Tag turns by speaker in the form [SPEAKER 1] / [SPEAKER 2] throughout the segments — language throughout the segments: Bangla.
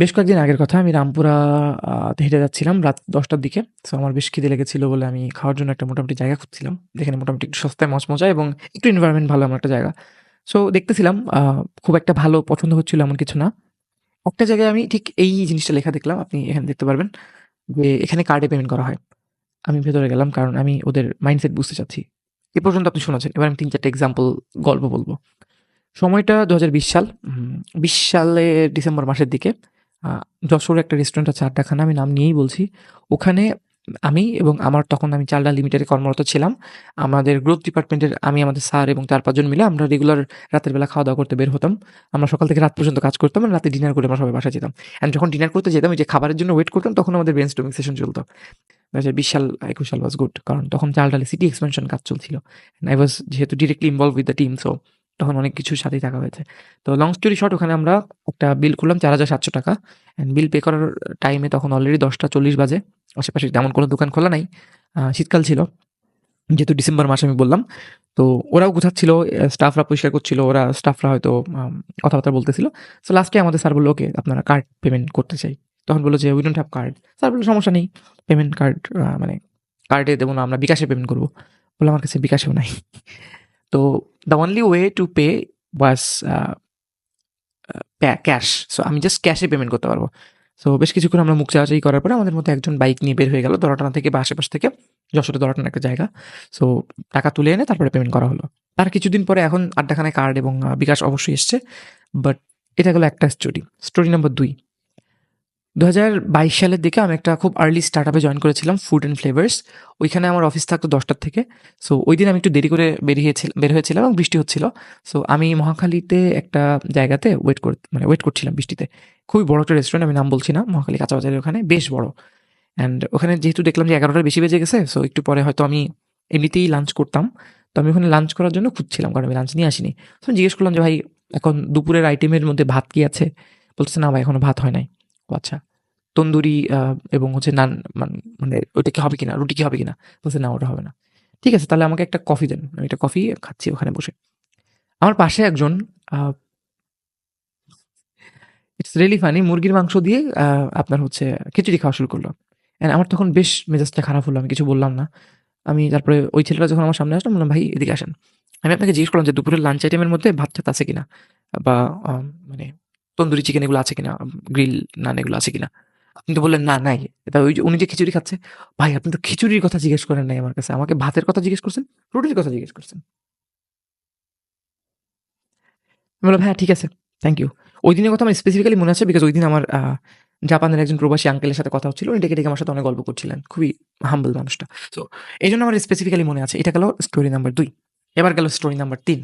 [SPEAKER 1] বেশ কয়েকদিন আগের কথা, আমি রামপুরা হেঁটে যাচ্ছিলাম রাত দশটার দিকে। সো আমার বেশ খিদে লেগেছিল বলে আমি খাওয়ার জন্য একটা মোটামুটি জায়গা খুঁজছিলাম। যেখানে মোটামুটি একটু সস্তায় মজমজা এবং একটু এনভায়রনমেন্ট ভালো আমার একটা জায়গা। সো দেখতেছিলাম খুব একটা ভালো পছন্দ হচ্ছিল এমন কিছু না। একটা জায়গায় আমি ঠিক এই জিনিসটা লেখা দেখলাম, আপনি এখানে দেখতে পারবেন, যে এখানে কার্ডে পেমেন্ট করা হয়। আমি ভেতরে গেলাম কারণ আমি ওদের মাইন্ডসেট বুঝতে চাচ্ছি। এ পর্যন্ত আপনি শুনেছেন, এবার আমি তিন চারটে এক্সাম্পল গল্প বলব। সময়টা দু হাজার বিশ সাল বিশ সালে ডিসেম্বর মাসের দিকে। যশোর একটা রেস্টুরেন্ট আছে, আড্ডাখানা, আমি নাম নিয়েই বলছি। ওখানে আমি এবং আমার তখন আমি চালডা লিমিটেডে কর্মরত ছিলাম। আমাদের গ্রোথ ডিপার্টমেন্টের আমি, আমাদের স্যার এবং চার পাঁচজন মিলে আমরা রেগুলার রাতের বেলা খাওয়া দাওয়া করতে বের হতাম। আমরা সকাল থেকে রাত পর্যন্ত কাজ করতাম রাতে ডিনার করে আমরা সবাই বাসায় যেতাম। অ্যান্ড যখন ডিনার করতে যেতাম যে খাবারের জন্য ওয়েট করতাম, তখন আমাদের ব্রেন স্টমিং সেশন চলতো। হাজার বিশ সাল একুশ সাল ওয়াজ গুড কারণ তখন চালডালে সিটি এক্সপেনশন কাজ চলছিল। আই ওয়াজ যেহেতু directly involve with the team so তখন অনেক কিছুর সাথেই থাকা হয়েছে। তো লং স্টোরি শর্ট ওখানে আমরা একটা বিল করলাম চার হাজার সাতশো টাকা। অ্যান্ড বিল পে করার টাইমে তখন অলরেডি দশটা চল্লিশ বাজে। আশেপাশে তেমন কোনো দোকান খোলা নাই। শীতকাল ছিল। যেহেতু ডিসেম্বর মাসে আমি বললাম। তো ওরাও গুছাচ্ছিল স্টাফরা পরিষ্কার করছিল, ওরা স্টাফরা হয়তো কথাবার্তা বলতেছিল। সো লাস্টে আমাদের স্যার বলল ওকে আপনারা কার্ড পেমেন্ট করতে চাই। তখন বলল যে we don't have card sir বলল, সমস্যা নেই। পেমেন্ট কার্ড মানে কার্ডে দেবো না, আমরা বিকাশে পেমেন্ট করব। বলে আমার কাছে বিকাশেও নাই। তো the only way to pay was cash so আমি জাস্ট ক্যাশে পেমেন্ট করতে পারব। সো বেশ কিছুক্ষণ আমরা মুখ চাওয়াচাই করার পরে আমাদের মধ্যে একজন বাইক নিয়ে বের হয়ে গেল দরাটানা থেকে বা আশেপাশ থেকে। যশোরে দরাটানা একটা জায়গা। সো টাকা তুলে এনে তারপরে পেমেন্ট করা হলো। তার কিছুদিন পরে এখন আড্ডাখানায় কার্ড এবং বিকাশ অবশ্যই এসছে। বাট এটা গেলো একটা স্টোরি স্টোরি নাম্বার দুই। দু হাজার বাইশ সালের দিকে আমি একটা খুব আর্লি স্টার্ট আপে জয়েন করেছিলাম ফুড অ্যান্ড ফ্লেভার্স ওইখানে আমার অফিস থাকতো দশটার থেকে। সো ওই দিন আমি একটু দেরি করে বেরিয়েছিলাম বের হয়েছিলাম এবং বৃষ্টি হচ্ছিল। সো আমি মহাখালীতে একটা জায়গাতে ওয়েট করে মানে ওয়েট করছিলাম বৃষ্টিতে। খুবই বড় একটা রেস্টুরেন্ট আমি নাম বলছি না, মহাখালী কাঁচাবাজারের ওখানে, বেশ বড়। অ্যান্ড ওখানে যেহেতু দেখলাম যে এগারোটার বেশি বেজে গেছে সো একটু পরে হয়তো আমি এমনিতেই লাঞ্চ করতাম। তো আমি ওখানে লাঞ্চ করার জন্য খুঁজছিলাম, কারণ আমি লাঞ্চ নিয়ে আসিনি। তো জিজ্ঞেস করলাম যে, ভাই, এখন দুপুরের আইটেমের মধ্যে ভাত কি আছে? বলছে না ভাই এখনও ভাত হয় নাই। আচ্ছা তন্দুরি এবং হচ্ছে নান, মান- ওইটা কি হবে কিনা রুটি কি হবে কিনা? বলছে, না, ওটা হবে না। ঠিক আছে, তাহলে আমাকে একটা কফি দেন, আমি একটা কফি খাচ্ছি ওখানে বসে। আমার পাশে একজন ইটস রিয়েলি ফানি মুরগির মাংস দিয়ে আপনার হচ্ছে খিচুড়ি খাওয়া শুরু করল। And আমার তখন বেশ মেজাজটা খারাপ হলো, আমি কিছু বললাম না। আমি তারপরে ওই ছেলেটা যখন আমার সামনে আসলাম বললাম, ভাই, এদিকে আসেন। আমি আপনাকে জিজ্ঞেস করলাম যে, দুপুরের লাঞ্চ আইটেমের মধ্যে ভাত টাত আছে কিনা? বা মানে তন্দুরি চিকেন এগুলো আছে কিনা? গ্রিল নান এগুলো আছে কিনা? আপনি তো বললেন, না, নাই। এটা ওই যে উনি যে খিচুড়ি খাচ্ছে, ভাই, আপনি তো খিচুড়ির কথা জিজ্ঞেস করেন নাই আমার কাছে। আমাকে ভাতের কথা জিজ্ঞেস করছেন, রুটির কথা জিজ্ঞেস করছেন। আমি বললাম হ্যাঁ ঠিক আছে থ্যাংক ইউ ওই দিনের কথা আমার স্পেসিফিক্যালি মনে আছে বিকজ ওই দিন আমার জাপানের একজন প্রবাসী আঙ্কেলের সাথে কথা হচ্ছিল। উনি ডেকে ডেকে আমার সাথে অনেক গল্প করছিলেন। খুবই হাম্বল মানুষটা। তো এই জন্য আমার স্পেসিফিক্যালি মনে আছে। এটা গেল স্টোরি নাম্বার দুই। এবার গেল স্টোরি নাম্বার তিন।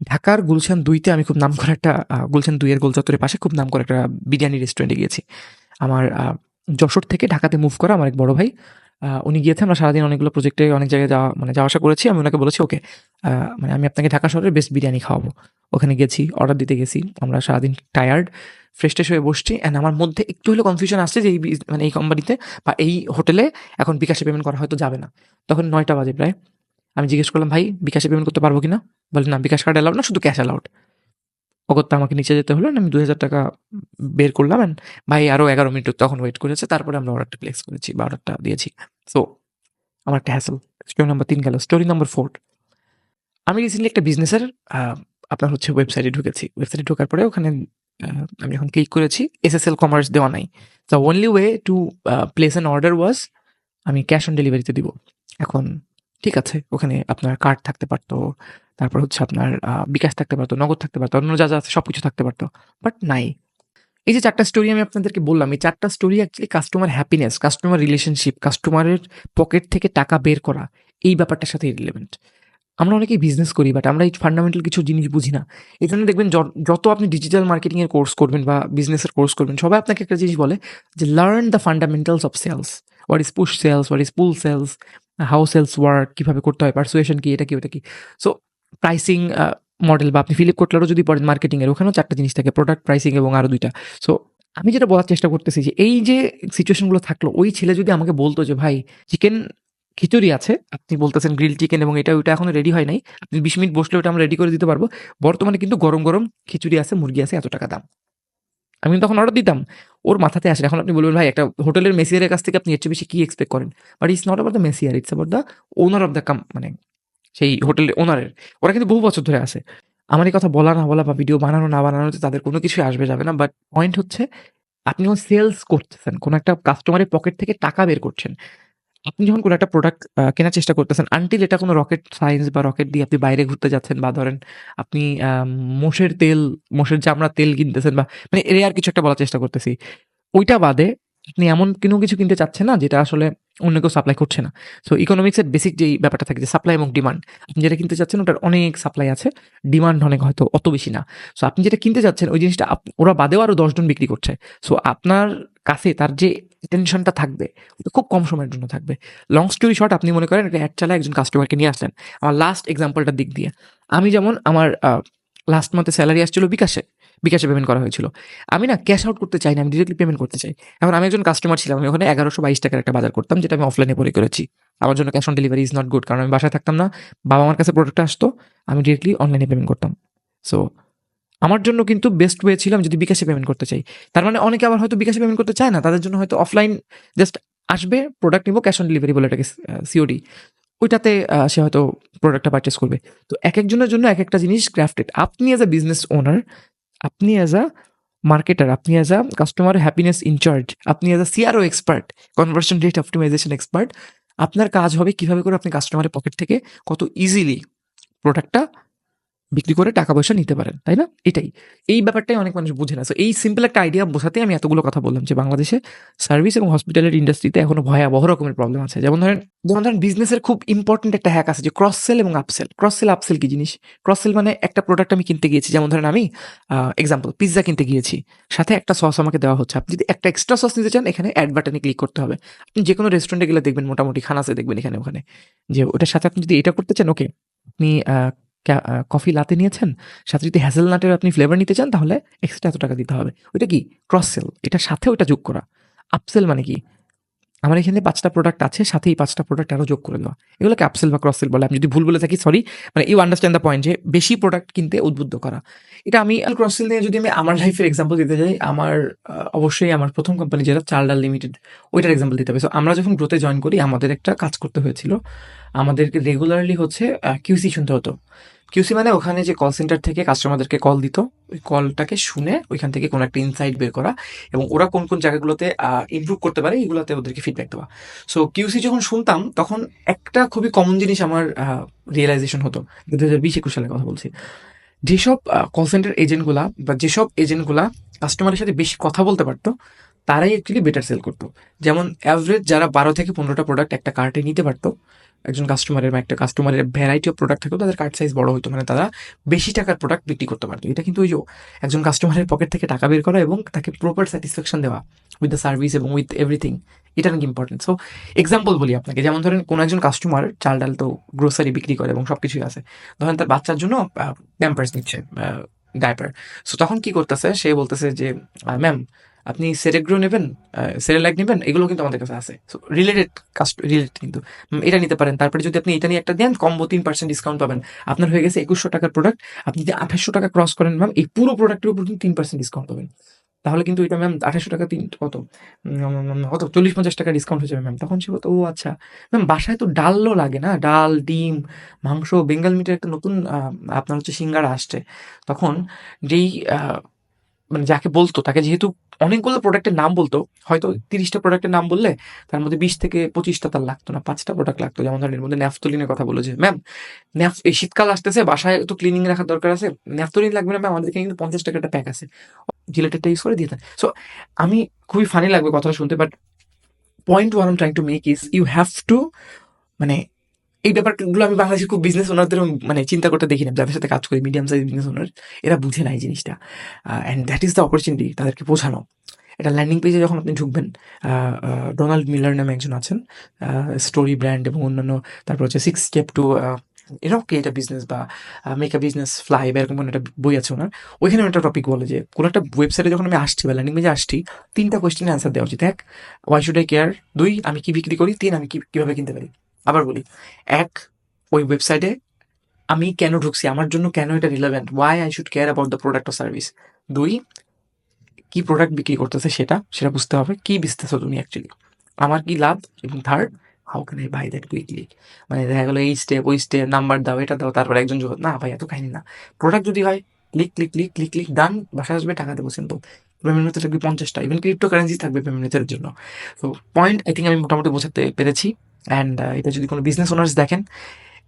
[SPEAKER 1] ঢাকার গুলশান দুইতে আমি খুব নাম করা একটা গুলশান দুইয়ের গোল চত্বরের পাশে খুব নাম করা একটা বিরিয়ানি রেস্টুরেন্টে গিয়েছি। আমার যশোর থেকে ঢাকাতে মুভ করা আমার এক বড় ভাই উনি গিয়েছে, আমরা সারাদিন অনেকগুলো প্রজেক্টে অনেক জায়গায় যাওয়া মানে যাওয়া আসা করেছি, আমি ওনাকে বলেছি, ওকে মানে আমি আপনাকে ঢাকা শহরের বেস্ট বিরিয়ানি খাওয়াবো। ওখানে গেছি অর্ডার দিতে গেছি, আমরা সারাদিন টায়ার্ড ফ্রেশ ট্রেশ হয়ে বসছি অ্যান্ড আমার মধ্যে একটু হলে কনফিউশন আসছে যে এই মানে এই কোম্পানিতে বা এই হোটেলে এখন বিকাশে পেমেন্ট করা হয়তো যাবে না। তখন নয়টা বাজে প্রায়। আমি জিজ্ঞেস করলাম, ভাই, বিকাশে পেমেন্ট করতে পারব কিনা? বলে না, বিকাশ কার্ড অ্যালাউড না, শুধু ক্যাশ অ্যালাউড অগত্যা আমাকে নিচে যেতে হলো, আমি দু হাজার টাকা বের করলাম অ্যান্ড ভাই আরও এগারো মিনিট তখন ওয়েট করেছে, তারপরে আমরা অর্ডারটা প্লেস করেছি, বা অর্ডারটা দিয়েছি। সো আমার একটা হ্যাসেল স্টোরি নাম্বার তিন গেল স্টোরি নাম্বার ফোর আমি রিসেন্টলি একটা বিজনেসের আপনার হচ্ছে ওয়েবসাইটে ঢুকেছি। ওয়েবসাইটে ঢোকার পরে ওখানে আমি যখন ক্লিক করেছি এসএসএল কমার্স দেওয়া নাই। The only way to place an order was আমি ক্যাশ অন ডেলিভারিতে দিব। এখন ঠিক আছে, ওখানে আপনার কার্ড থাকতে পারতো, তারপর হচ্ছে আপনার বিকাশ থাকতে পারতো, নগদ থাকতে পারতো অন্য যা যা আছে সব কিছু থাকতে পারতো বাট নাই। এই যে চারটা স্টোরি আমি আপনাদেরকে বললাম, এই চারটা story actually customer happiness customer relationship কাস্টমারের পকেট থেকে টাকা বের করা, এই ব্যাপারটার সাথে রিলেভেন্ট আমরা অনেকেই বিজনেস করি বাট আমরা এই ফান্ডামেন্টাল কিছু জিনিস বুঝি না। এই জন্য দেখবেন যত আপনি ডিজিটাল মার্কেটিংয়ের কোর্স করবেন বা বিজনেসের কোর্স করবেন, সবাই আপনাকে একটা জিনিস বলে যে learn the fundamentals of sales what is push sales what is pull sales how sales work কীভাবে করতে হয় পার্সুয়েশন কি, এটা কি, ওটা কি? সো প্রাইসিং মডেল বা আপনি ফিলিপ কোটলারও যদি পড়েন মার্কেটিংয়ের ওখানেও চারটা জিনিস থাকে প্রোডাক্ট প্রাইসিং এবং আরও দুইটা। সো আমি যেটা বলার চেষ্টা করতেছি যে, এই যে সিচুয়েশনগুলো থাকল, ওই ছেলে যদি আমাকে বলতো যে, ভাই চিকেন খিচুড়ি আছে, আপনি বলতেছেন গ্রিল চিকেন এবং এটা, ওইটা এখনও রেডি হয় নাই, আপনি বিশ মিনিট বসলে ওটা আমরা রেডি করে দিতে পারব। বর্তমানে কিন্তু গরম গরম খিচুড়ি আছে, মুরগি আছে, এত টাকা দাম। আমি তখন অর্ডার দিতাম। ওর মাথাতে আসে। এখন আপনি বলবেন, ভাই, একটা হোটেলের মেসিয়ারের কাছ থেকে আপনি এর চেয়ে বেশি কী এক্সপেক্ট করেন? But it's not about the messier it's about the owner of the come মানে সেই হোটেলের ওনারের ওরা কিন্তু বহু বছর ধরে আসে আমার এই কথা বলা না বলা বা ভিডিও বানানো না বানানোতে তাদের কোনো কিছুই আসবে যাবে না। বাট পয়েন্ট হচ্ছে, আপনি সেলস করতেছেন, কোনো একটা কাস্টমারের পকেট থেকে টাকা বের করছেন আপনি যখন কোনো একটা প্রোডাক্ট কেনার চেষ্টা করতেছেন আনটিল এটা কোনো রকেট সায়েন্স বা রকেট দিয়ে আপনি বাইরে ঘুরতে যাচ্ছেন বা ধরেন আপনি মোষের তেল, মোষের চামড়া তেল কিনতেছেন বা মানে এর আর কিছু একটা বলার চেষ্টা করতেছি। ওইটা বাদে আপনি এমন কোনো কিছু কিনতে চাচ্ছেন না, যেটা আসলে অন্য কেউ সাপ্লাই করছে না। সো ইকোনমিক্সের বেসিক যেই ব্যাপারটা থাকে যে সাপ্লাই এবং ডিমান্ড আপনি যেটা কিনতে চাচ্ছেন ওটার অনেক সাপ্লাই আছে ডিমান্ড অনেক হয়তো অত বেশি না। সো আপনি যেটা কিনতে চাচ্ছেন, ওই জিনিসটা ওরা বাদেও আরও দশজন বিক্রি করছে। সো আপনার কাছে তার যে টেনশনটা থাকবে ওটা খুব কম সময়ের জন্য থাকবে। লং স্টোরি শর্ট আপনি মনে করেন একটা অ্যাড চালায় একজন কাস্টমারকে নিয়ে আসলেন। আমার লাস্ট এক্সাম্পলটার দিক দিয়ে। আমি যেমন আমার লাস্ট মান্থে স্যালারি আসছিল বিকাশে বিকাশে পেমেন্ট করা হয়েছিল। আমি না ক্যাশ আউট করতে চাই না, আমি ডিরেক্টলি পেমেন্ট করতে চাই। এখন আমি একজন কাস্টমার ছিলাম, আমি ওখানে এগারোশো বাইশ টাকার একটা বাজার করতাম, যেটা আমি অফলাইনে পরে করেছি। আমার জন্য cash on delivery is not good কারণ আমি বাসায় থাকতাম না বাবা আমার কাছে প্রোডাক্টটা আসতো, আমি ডিরেক্টলি অনলাইনে পেমেন্ট করতাম। সো আমার জন্য কিন্তু বেস্ট ওয়ে ছিলাম যদি বিকাশে পেমেন্ট করতে চাই। তার মানে অনেকে আবার হয়তো বিকাশে পেমেন্ট করতে চায় না, তাদের জন্য হয়তো অফলাইন জাস্ট আসবে প্রোডাক্ট নিবো ক্যাশ অন ডেলিভারি বলে এটাকে সিওডি ওইটাতে সে হয়তো প্রোডাক্টটা পারচেস করবে। তো এক একজনের জন্য এক একটা জিনিস ক্রাফটেড আপনি অ্যাজ আ বিজনেস ওনার আপনি অ্যাজ আ মার্কেটার আপনি as a customer happiness incharge আপনি as a CRO expert conversion rate optimisation expert আপনার কাজ হবে কীভাবে করে আপনি কাস্টমারের পকেট থেকে কত ইজিলি প্রোডাক্টটা বিক্রি করে টাকা পয়সা নিতে পারেন, তাই না? এটাই। এই ব্যাপারটাই অনেক মানুষ বুঝে না। তো এই সিম্পল একটা আইডিয়া বোঝাতে আমি এতগুলো কথা বললাম যে বাংলাদেশে সার্ভিস এবং হসপিটালের ইন্ডাস্ট্রিতে এখনও ভয়াবহ রকমের প্রবলেম আছে। যেমন ধরেন যেমন ধরেন বিজনেসের খুব ইম্পর্টেন্ট একটা হ্যাক আছে যে ক্রস সেল এবং আপসেল ক্রস সেল আপসেল কি জিনিস? ক্রস সেল মানে একটা প্রোডাক্ট আমি কিনতে গিয়েছি। যেমন ধরেন আমি এক্সাম্পল পিৎজা কিনতে গিয়েছি। সাথে একটা সস আমাকে দেওয়া হচ্ছে। আপনি যদি একটা এক্সট্রা সস নিতে চান, এখানে অ্যাড বাটনে ক্লিক করতে হবে। আপনি যে কোনো রেস্টুরেন্টে গেলে দেখবেন মোটামুটি খানাসে দেখবেন এখানে ওখানে। যে ওটার সাথে আপনি যদি এটা করতে চান ওকে আপনি কফি লাতে নিয়েছেন, সাথে যদি হ্যাজেলনাটের আপনি ফ্লেভার নিতে চান, তাহলে এক্সট্রা এত টাকা দিতে হবে। ওইটা কি? ক্রস সেল এটার সাথে ওইটা যোগ করা। আপসেল মানে কি? আমার এখানে পাঁচটা প্রোডাক্ট আছে, সাথে এই পাঁচটা প্রোডাক্ট আরও যোগ করে দেওয়া এগুলোকে আপসেল বা ক্রস সেল বলে আমি যদি ভুল বলে থাকি সরি মানে ইউ আন্ডারস্ট্যান্ড দ্য পয়েন্ট যে বেশি প্রোডাক্ট কিনতে উদ্বুদ্ধ করা। এটা আমি ক্রস সেল নিয়ে যদি আমি আমার লাইফের এক্সাম্পল দিতে যাই, আমার অবশ্যই আমার প্রথম কোম্পানি যেটা চার্লডাল লিমিটেড ওইটার এক্সাম্পল দিতে হবে। সো আমরা যখন গ্রোতে জয়েন করি, আমাদের একটা কাজ করতে হয়েছিল। আমাদেরকে রেগুলারলি হচ্ছে কিউসি শুনতে হতো। কিউসি মানে ওখানে যে কল সেন্টার থেকে কাস্টমারদেরকে কল দিত, ওই কলটাকে শুনে ওইখান থেকে কোনো একটা ইনসাইট বের করা এবং ওরা কোন কোন জায়গাগুলোতে ইমপ্রুভ করতে পারে এগুলোতে ওদেরকে ফিডব্যাক দেওয়া। সো কিউসি যখন শুনতাম, তখন একটা খুবই কমন জিনিস আমার রিয়েলাইজেশন হতো। দু হাজার বিশ একুশ সালের কথা বলছি। যেসব কল সেন্টার এজেন্টগুলা বা যেসব এজেন্টগুলা কাস্টমারের সাথে বেশি কথা বলতে পারতো তারাই অ্যাকচুয়ালি বেটার সেল করতো। যেমন অ্যাভারেজ যারা বারো থেকে পনেরোটা প্রোডাক্ট একটা কার্টে নিতে পারতো, একজন কাস্টমারের বা একটা কাস্টমারের ভ্যারাইটি অফ প্রোডাক্ট থাকতো, তাদের কার্ড সাইজ বড় হতো মানে তারা বেশি টাকার প্রোডাক্ট বিক্রি করতে পারতো। এটা কিন্তু ওই একজন কাস্টমারের পকেট থেকে টাকা বের করা এবং তাকে প্রপার স্যাটিসফ্যাকশন দেওয়া উইথ দ্য সার্ভিস এবং উইথ এভরিথিং এটা নাকি ইম্পর্টেন্ট সো এক্সাম্পল বলি আপনাকে। যেমন ধরেন কোনো একজন কাস্টমার চাল ডাল তো গ্রোসারি বিক্রি করে এবং সব কিছুই আছে। ধরেন তার বাচ্চার জন্য প্যাম্পার্স নিচ্ছে ডাইপার সো তখন কি করতেছে? সে বলতেছে যে ম্যাম আপনি সেরেগ্রো নেবেন সেরেলাইক নেবেন, এগুলো কিন্তু আমাদের কাছে আছে। সো রিলেটেড কাস্ট রিলেটেড কিন্তু। এটা নিতে পারেন। তারপরে যদি আপনি এটা নিয়ে একটা দেন কম্বো তিন পার্সেন্ট ডিসকাউন্ট পাবেন। আপনার হয়ে গেছে একুশশো টাকার প্রোডাক্ট আপনি যদি আঠাশশো টাকা ক্রস করেন ম্যাম এই পুরো প্রোডাক্টের উপর কিন্তু তিন পার্সেন্ট ডিসকাউন্ট পাবেন। তাহলে কিন্তু এটা ম্যাম আঠাশশো টাকা তিন, কত? কত? চল্লিশ পঞ্চাশ টাকা ডিসকাউন্ট হয়ে যাবে ম্যাম তখন সে বলতো, ও আচ্ছা। ম্যাম বাসায় তো ডালও লাগে না। ডাল, ডিম, মাংস, বেঙ্গল মিটের একটা নতুন আপনার হচ্ছে সিঙ্গারা আসছে। তখন যেই মানে যাকে বলতো, তাকে যেহেতু অনেকগুলো প্রোডাক্টের নাম বলতো, হয়তো তিরিশটা প্রোডাক্টের নাম বললে তার মধ্যে বিশ থেকে পঁচিশটা তার লাগতো না, পাঁচটা প্রোডাক্ট লাগতো। যেমন ধরেন এর মধ্যে ন্যাফতলিনের কথা বলে যে ম্যাম ন্যাফ, এই শীতকাল আসতেছে, বাসায় একটু ক্লিনিং রাখার দরকার আছে, ন্যাফতলিন লাগবে না ম্যাম আমাদেরকে কিন্তু পঞ্চাশ টাকা একটা প্যাক আছে। জিলেটেরটা ইউজ করে দিয়ে দেন। সো আমি খুবই ফানি লাগবে কথাটা শুনতে but point one trying to make is you have to মানে এই ব্যাপারগুলো আমি বাংলাদেশের খুব বিজনেস ওনারদের মানে চিন্তা করতে দেখি না। যাদের সাথে কাজ করি মিডিয়াম সাইজ বিজনেস ওনার এরা বুঝে না এই জিনিসটা। And that is the opportunity তাদেরকে বোঝানো। এটা ল্যান্ডিং পেজে যখন আপনি ঢুকবেন ডোনাল্ড মিলার নামে একজন আছেন স্টোরি ব্র্যান্ড এবং অন্যান্য, তারপর হচ্ছে সিক্স স্টেপ টু এরকম কি এটা বিজনেস বা মেক আ বিজনেস ফ্লাই বা এরকম কোনো একটা বই আছে ওনার। ওইখানে একটা টপিক বলে যে, কোনো একটা ওয়েবসাইটে যখন আমি আসছি বা ল্যান্ডিং পেজে আসছি, তিনটা কোয়েশ্চেনের অ্যান্সার দেওয়া উচিত। এক ওয়াই শুড আই কেয়ার দুই, আমি কি বিক্রি করি? তিন, আমি কীভাবে কিনতে পারি? আবার বলি, এক, ওই ওয়েবসাইটে আমি কেন ঢুকছি? আমার জন্য কেন এটা relevant why I should care about the product O service দুই, কি প্রোডাক্ট বিক্রি করতেছে সেটা? সেটা বুঝতে হবে। কি বেচতেছো তুমি অ্যাকচুয়ালি আমার কি লাভ? এবং third how can I buy that quickly মানে দেখা গেলো এই স্টেপ ওই স্টেপ নাম্বার দাও, এটা দাও, তারপর একজন যোগ না ভাই, এত কাহিনী না। প্রোডাক্ট যদি হয় click click click click click done বাসায় আসবে, টাকা দেবো সিম্পল পেমেন্ট মেথড থাকবে পঞ্চাশটা ইভেন ক্রিপ্টো কারেন্সি থাকবে পেমেন্ট মেথডের জন্য। তো পয়েন্ট আই থিঙ্ক আমি মোটামুটি বোঝাতে পেরেছি। অ্যান্ড এটা যদি কোনো বিজনেস ওনার্স দেখেন,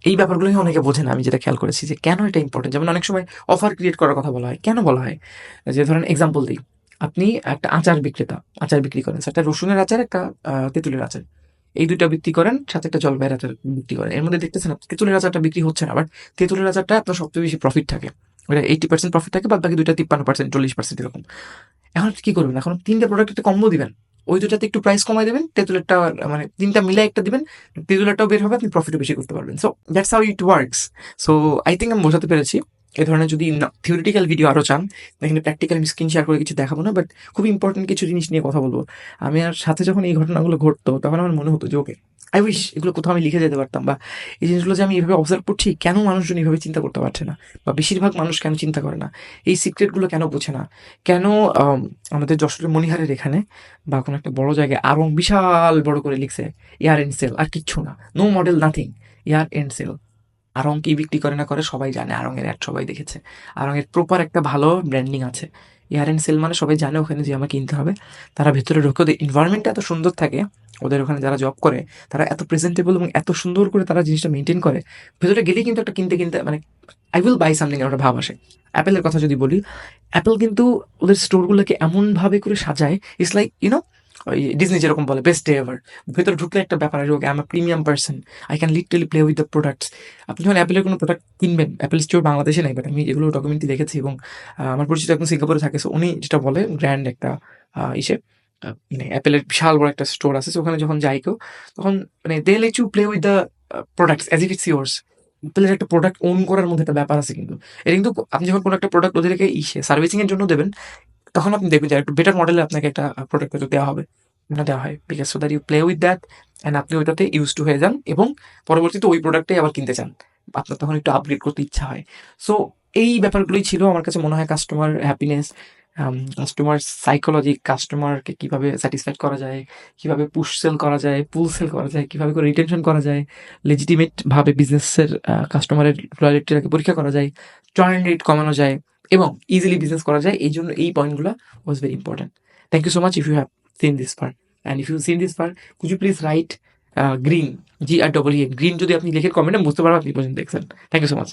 [SPEAKER 1] এই ব্যাপারগুলোই অনেকে বোঝে না আমি যেটা খেয়াল করেছি যে কেন এটা ইম্পর্টেন্ট যেমন অনেক সময় অফার ক্রিয়েট করার কথা বলা হয়। কেন বলা হয়? যে ধরেন এক্সাম্পল দিই। আপনি একটা আচার বিক্রেতা, আচার বিক্রি করেন। একটা রসুনের আচার, একটা তেঁতুলের আচার। এই দুইটা বিক্রি করেন, সাথে একটা জলপাইয়ের আচার বিক্রি করেন। এর মধ্যে দেখতেছেন তেঁতুলের আচারটা বিক্রি হচ্ছে না বাট তেঁতুলের আচারটা আপনার সবচেয়ে বেশি প্রফিট থাকে। ওটা এইটি পার্সেন্ট প্রফিট থাকে, বাদ বাকি দুইটা তিপ্পান্ন পার্সেন্ট চল্লিশ পার্সেন্ট এরকম। এখন কি করবেন? এখন তিনটা প্রোডাক্ট একটা কম্বো দিবেন। ওই দুটাতে একটু প্রাইস কমাই দেবেন তেঁতুলেরটা মানে তিনটা মিলে একটা দিবেন, তেঁতুলেরটাও বের হবে, আপনি প্রফিটও বেশি করতে পারবেন। So that's how it works so I think আমি বোঝাতে পেরেছি। এ ধরনের যদি থিওরিটিক্যাল ভিডিও আরও চান এখানে প্র্যাকটিক্যাল আমি স্ক্রিন শেয়ার করে কিছু দেখাবো না বাট খুব ইম্পর্টেন্ট কিছু জিনিস নিয়ে কথা বলব। আমি আর সাথে যখন এই ঘটনাগুলো ঘটতো, তখন আমার মনে হতো যে ওকে আই উইশ এগুলো কোথাও আমি লিখে যেতে পারতাম বা এই জিনিসগুলো যে আমি এভাবে অবজার্ভ করছি কেন মানুষজন এইভাবে চিন্তা করতে পারছে না? বা বেশিরভাগ মানুষ কেন চিন্তা করে না? এই সিক্রেটগুলো কেন বোঝে না? কেন আম, আমাদের যশোরের মণিহারের এখানে বা কোনো একটা বড় জায়গায় আরং বিশাল বড় করে লিখছে এয়ার এন্ড সেল আর কিচ্ছু না। No model nothing year end sale Aarong কি বিক্রি করে না করে সবাই জানে আরঙের অ্যাড সবাই দেখেছে। আরঙের প্রপার একটা ভালো ব্র্যান্ডিং আছে। এয়ার অ্যান্ড সেল মানে সবাই জানে ওখানে যে আমার কিনতে হবে। তারা ভেতরে ঢুকে ওদের এনভায়রনমেন্টটা এত সুন্দর থাকে, ওদের ওখানে যারা জব করে, তারা এত প্রেজেন্টেবল এবং এত সুন্দর করে তারা জিনিসটা মেনটেন করে। ভেতরে গেলেই কিন্তু একটা কিনতে কিনতে মানে আই উইল বাই সামথিং একটা ভাব আসে। অ্যাপেলের কথা যদি বলি অ্যাপেল কিন্তু ওদের স্টোরগুলোকে এমনভাবে করে সাজায় it's like you know Disney যেরকম বলে বেস্ট ডে এভার ভেতরে ঢুকলে একটা ব্যাপার আছে okay I'm premium person I can literally play with the products আপনি যখন অ্যাপেলের কোনো প্রোডাক্ট কিনবেন অ্যাপেল স্টোর বাংলাদেশে নাই বাট আমি এগুলো ডকুমেন্টে দেখেছি এবং আমার পরিচিত এখন সিঙ্গাপুরে থাকে সো উনি যেটা বলে গ্র্যান্ড একটা ইসে মানে অ্যাপেলের বিশাল বড় একটা স্টোর আছে ওখানে যখন যাই কেউ, তখন মানে they let you play with the products as if it's yours অ্যাপেলের একটা প্রোডাক্ট ওন করার মধ্যে একটা ব্যাপার আছে কিন্তু। এটা কিন্তু আপনি যখন কোনো একটা প্রোডাক্ট ওদেরকে ইসে সার্ভিসিং এর জন্য দেবেন তখন আপনি দেখবেন যে একটু বেটার মডেলে আপনাকে একটা প্রোডাক্ট হয়তো দেওয়া হবে। না, দেওয়া হয়। Because so that you play with that and আপনি ওইটাতে ইউজ টু হয়ে যান এবং পরবর্তীতে ওই প্রোডাক্টটাই আবার কিনতে চান। আপনার তখন একটু আপগ্রেড করতে ইচ্ছা হয়। সো এই ব্যাপারগুলোই ছিল। আমার কাছে মনে হয় কাস্টমার হ্যাপিনেস কাস্টমার সাইকোলজি কাস্টমারকে কীভাবে স্যাটিসফাইড করা যায়, কীভাবে পুশ সেল করা যায় পুল সেল করা যায়, কীভাবে করে রিটেনশন করা যায় লেজিটিমেট ভাবে বিজনেসের কাস্টমারের লয়ালিটিটাকে পরীক্ষা করা যায় টার্ন রেট কমানো যায় এবং ইজিলি বিজনেস করা যায় এই জন্য এই পয়েন্টগুলো was very important thank you so much if you have seen this far and if you seen this far could you please write green G R double E green যদি আপনি লিখে কমেন্টে বুঝতে পারবেন আপনি পর্যন্ত দেখছেন. Thank you so much